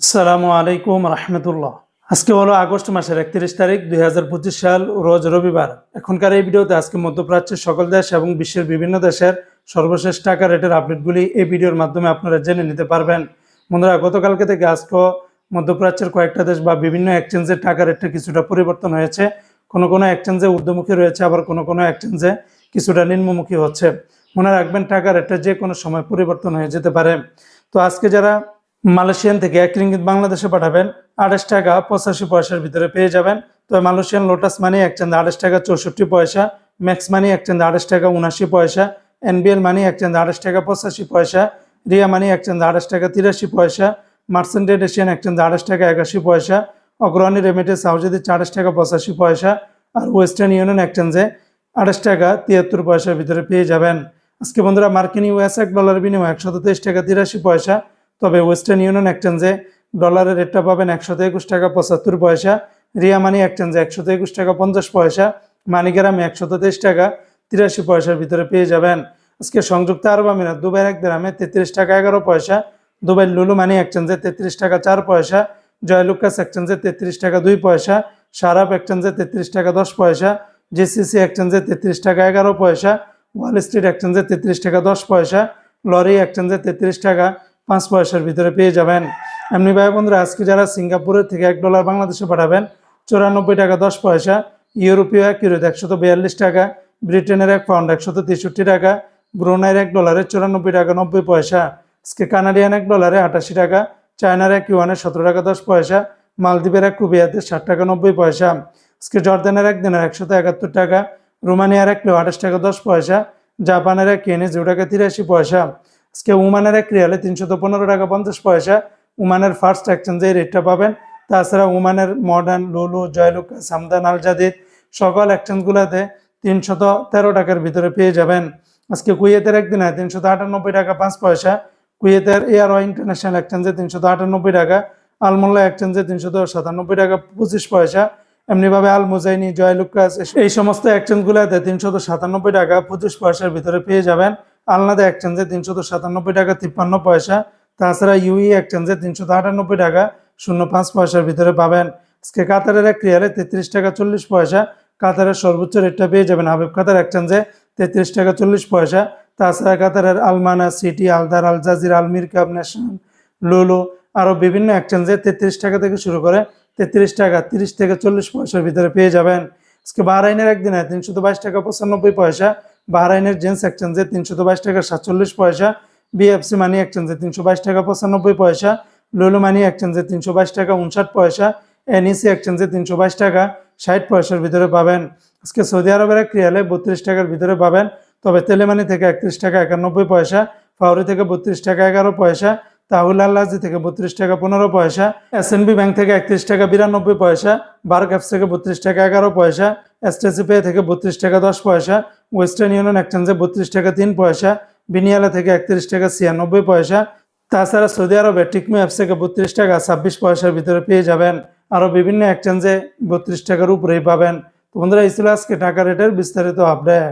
আসসালামু আলাইকুম রহমতুল্লাহ। আজকে হলো আগস্ট মাসের একত্রিশ তারিখ, দুই হাজার পঁচিশ সাল, রোজ রবিবার। এখনকার এই ভিডিওতে আজকে মধ্যপ্রাচ্যের সকল দেশ এবং বিশ্বের বিভিন্ন দেশের সর্বশেষ টাকা রেটের আপডেটগুলি এই ভিডিওর মাধ্যমে আপনারা জেনে নিতে পারবেন। বন্ধুরা, গতকালকে থেকে আজকে মধ্যপ্রাচ্যের কয়েকটা দেশ বা বিভিন্ন এক্সচেঞ্জের টাকা রেটটা কিছুটা পরিবর্তন হয়েছে। কোনো কোনো এক্সচেঞ্জে ঊর্ধ্বমুখী রয়েছে, আবার কোনো কোনো এক্সচেঞ্জে কিছুটা নিম্নমুখী হচ্ছে। মনে রাখবেন, টাকা রেটটা যে কোনো সময় পরিবর্তন হয়ে যেতে পারে। তো আজকে যারা মালয়েশিয়ান থেকে এক রিঙ্গিত বাংলাদেশে পাঠাবেন আড়াইশ টাকা পঁচাশি পয়সার ভিতরে পেয়ে যাবেন। তো মালয়েশিয়ান লোটাস মানি এক একচেঞ্জ আড়াইশ টাকা চৌষট্টি পয়সা ম্যাক্স মানি এক একচেঞ্জ আড়াইশ টাকা উনাশি পয়সা এনবিএল মানি এক একচেঞ্জ আড়াইশ টাকা পঁচাশি পয়সা রিয়া মানি এক একচেঞ্জ আড়াইশ টাকা তিরাশি পয়সা মার্সেন্টেড এশিয়ান এক একচেঞ্জ আঠাশ টাকা একাশি পয়সা অগ্রণী রেমিটেন্স হাউস যদি আঠাশ টাকা পঁচাশি পয়সা, আর ওয়েস্টার্ন ইউনিয়ন এক্সচেঞ্জে আড়াইশ টাকা তিয়াত্তর পয়সার ভিতরে পেয়ে যাবেন। আজকে বন্ধুরা, মার্কিন ইউএস এক ডলার বিনিময় তেইশ টাকা তিরাশি পয়সা তবে ওয়েস্টার্ন ইউনিয়ন এক্সচেঞ্জে ডলারের রেটটা পাবেন একশত একুশ টাকা পঁচাত্তর পয়সা, রিয়া মানি এক্সচেঞ্জে একশত একুশ টাকা পঞ্চাশ পয়সা, মানিগ্রামে একশত তেইশ টাকা তিরাশি পয়সার ভিতরে পেয়ে যাবেন। আজকে সংযুক্ত আরব আমিরাত, দুবাইয়ের এক গ্রামে তেত্রিশ টাকা এগারো পয়সা দুবাই লুলু মানি এক্সচেঞ্জে তেত্রিশ টাকা চার পয়সা জয়লুকাস এক্সচেঞ্জে তেত্রিশ টাকা দুই পয়সা সারাপ এক্সচেঞ্জে তেত্রিশ টাকা দশ পয়সা, জিসিসি এক্সচেঞ্জে তেত্রিশ টাকা এগারো পয়সা, ওয়াল স্ট্রিট এক্সচেঞ্জে তেত্রিশ টাকা দশ পয়সা, লরি এক্সচেঞ্জে তেত্রিশ টাকা পাঁচ পয়সার ভিতরে পেয়ে যাবেন। এমনি ভাই বন্ধুরা, আজকে যারা সিঙ্গাপুরের থেকে এক ডলার বাংলাদেশে পাঠাবেন, চুরানব্বই টাকা দশ পয়সা, ইউরোপীয় এক ইউরোতে একশত বিয়াল্লিশ টাকা, ব্রিটেনের এক পাউন্ড একশত তেষট্টি টাকা, ব্রুনাইয়ের এক ডলারে চুরানব্বই টাকা নব্বই পয়সা, আজকে কানাডিয়ান এক ডলারে আটাশি টাকা, চায়নার এক ইউয়ানে সতেরো টাকা দশ পয়সা, মালদ্বীপের এক রুবিয়াতে ষাট টাকা নব্বই পয়সা, আজকে জর্দানের এক দিনের একশত একাত্তর টাকা, রোমানিয়ার এক কিলো আঠাশ টাকা দশ পয়সা, জাপানের এক কেনে জিরো টাকা তিরাশি পয়সা আজকে উমানের এক রিয়ালে তিনশত পনেরো টাকা পঞ্চাশ পয়সা উমানের ফার্স্ট এক্সচেঞ্জে রেটটা পাবেন। তাছাড়া উমানের মডার্ন লুলু, জয়লুকা, সামদান আল জাদিদ সকল এক্সচেঞ্জগুলোতে তিনশত তেরো টাকার ভিতরে পেয়ে যাবেন। আজকে কুয়েতের একদিন একদিনে তিনশত আটানব্বই টাকা পাঁচ পয়সা। কুয়েতের এয়ার ইন্টারন্যাশনাল এক্সচেঞ্জে তিনশত আটানব্বই টাকা, আলমোল্লা এক্সচেঞ্জে তিনশত সাতানব্বই টাকা পঁচিশ পয়সা। এমনিভাবে আল মুজাইনি, জয়লুকাস এই সমস্ত এক্সচেঞ্জগুলোতে তিনশত সাতানব্বই টাকা পঁচিশ পয়সার ভিতরে পেয়ে যাবেন। আলনাদা এক্সচেঞ্জে তিনশত সাতানব্বই টাকা, তিপ্পান্ন পয়সা। তাছাড়া ইউই এক্সচেঞ্জে তিনশত আটানব্বই টাকা শূন্য পাঁচ পয়সার ভিতরে পাবেন। আজকে কাতারের এক রিয়ালে তেত্রিশ টাকা চল্লিশ পয়সা। কাতারের সর্বোচ্চ রেটটা পেয়ে যাবেন হাবিব কাতার এক্সচেঞ্জে তেত্রিশ টাকা চল্লিশ পয়সা। তাছাড়া কাতারের আলমানা, সিটি, আলদার, আল জাজির আলমির কাব ন্যাশনাল লোলো আরও বিভিন্ন এক্সচেঞ্জে তেত্রিশ টাকা থেকে শুরু করে তেত্রিশ টাকা, তিরিশ থেকে চল্লিশ পয়সার ভিতরে পেয়ে যাবেন। আজকে বাহরাইনের একদিনে তিনশত বাইশ টাকা পঁচানব্বই পয়সা বাহরাইনের জেন্স এক্সচেঞ্জে তিনশো বাইশ টাকা, সাতচল্লিশ পয়সা। বিএফসি মানি এক্সচেঞ্জে তিনশো বাইশ টাকা, পঁচানব্বই পয়সা। লুলু মানি এক্সচেঞ্জে তিনশো বাইশ টাকা, উনষাট পয়সা। এনইসি এক্সচেঞ্জে তিনশো বাইশ টাকা, ষাট পয়সার ভিতরে পাবেন। আজকে সৌদি আরবের এক রিয়ালে বত্রিশ টাকার ভিতরে পাবেন। তবে তেলেমানি থেকে একত্রিশ টাকা একানব্বই পয়সা, ফাউরি থেকে বত্রিশ টাকা এগারো পয়সা। তাহুল আল্লাজি থেকে বত্রিশ টাকা পনেরো পয়সা এসএনবি ব্যাংক থেকে একত্রিশ টাকা বিরানব্বই পয়সা বার্ক অ্যাপস থেকে বত্রিশ টাকা এগারো পয়সা এসটিসি পে থেকে বত্রিশ টাকা দশ পয়সা ওয়েস্টার্ন ইউনিয়ন এক্সচেঞ্জে বত্রিশ টাকা তিন পয়সা বিনিয়ালা থেকে একত্রিশ টাকা ছিয়ানব্বই পয়সা। তাছাড়া সৌদি আরবে টিকমি অ্যাপস থেকে বত্রিশ টাকা ছাব্বিশ পয়সার ভিতরে পেয়ে যাবেন। আরও বিভিন্ন এক্সচেঞ্জে বত্রিশ টাকার উপরেই পাবেন। তো বন্ধুরা, এই ছিল আজকে টাকা রেটের বিস্তারিত আপডেট